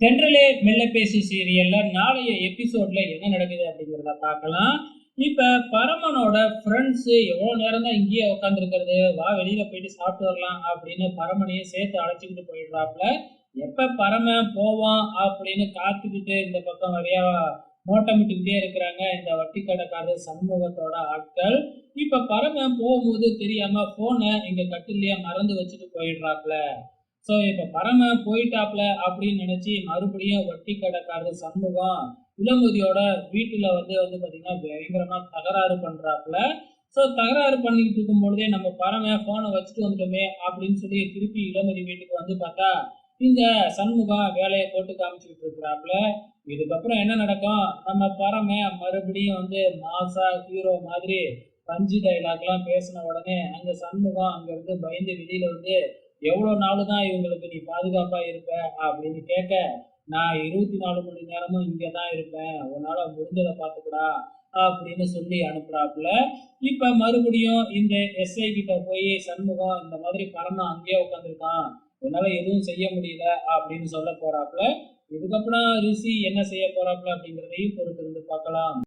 தென்றலே மெல்ல பேசி சீரியல்ல நாளைய எபிசோட்ல என்ன நடக்குது அப்படிங்கிறத பார்க்கலாம். இப்ப பரமனோட ஃப்ரெண்ட்ஸ் எவ்வளவு நேரம் தான் இங்கேயே உட்காந்துருக்கிறது வா வெளியில போயிட்டு சாப்பிட்டு வரலாம் அப்படின்னு பரமனையும் சேர்த்து அழைச்சிக்கிட்டு போயிடுறாப்புல. எப்ப பரமன் போவான் அப்படின்னு காத்துக்கிட்டு இந்த பக்கம் நிறையா நோட்டமிட்டுக்கிட்டே இருக்கிறாங்க இந்த வட்டி கடைக்காரர் சண்முகத்தோட ஆட்கள். இப்ப பரமன் போகும்போது தெரியாம போனை எங்க கட்டிலேயே மறந்து வச்சுட்டு போயிடுறாப்புல. ஸோ இப்போ பரம போயிட்டாப்ல அப்படின்னு நினச்சி மறுபடியும் வட்டி கடைக்காரர் சண்முகம் இளமதியோட வீட்டில் வந்து வந்து பார்த்தீங்கன்னா பயங்கரமாக தகராறு பண்ணுறாப்புல ஸோ தகராறு பண்ணிக்கிட்டு இருக்கும் பொழுதே நம்ம பரம ஃபோனை வச்சுட்டு வந்துட்டோமே அப்படின்னு சொல்லி திருப்பி இளமதி வீட்டுக்கு வந்து பார்த்தா இந்த சண்முகம் வேலையை போட்டு காமிச்சுக்கிட்டு இருக்கிறாப்புல இதுக்கப்புறம் என்ன நடக்கும்? நம்ம பரம மறுபடியும் வந்து மாசா ஹீரோ மாதிரி பஞ்சு டைலாக்லாம் பேசின உடனே அந்த சண்முகம் அங்கேருந்து பயந்து வெளியில் வந்து எவ்வளோ நாள் தான் இவங்களுக்கு நீ பாதுகாப்பா இருப்ப? அப்படின்னு கேட்க நான் இருபத்தி நாலு மணி நேரமும் இங்கே தான் இருப்பேன். உன்னால முடிஞ்சதை பார்த்துக்கூடா அப்படின்னு சொல்லி அனுப்புறாப்புல. இப்ப மறுபடியும் இந்த எஸ்ஐ கிட்ட போய் சண்முகம் இந்த மாதிரி பரம அங்கேயே உட்காந்துருக்கான் என்னால எதுவும் செய்ய முடியல அப்படின்னு சொல்ல போறாப்புல. இதுக்கப்புறம் ரிஷி என்ன செய்ய போறாப்புல அப்படிங்கிறதையும் பொறுத்திருந்து பார்க்கலாம்.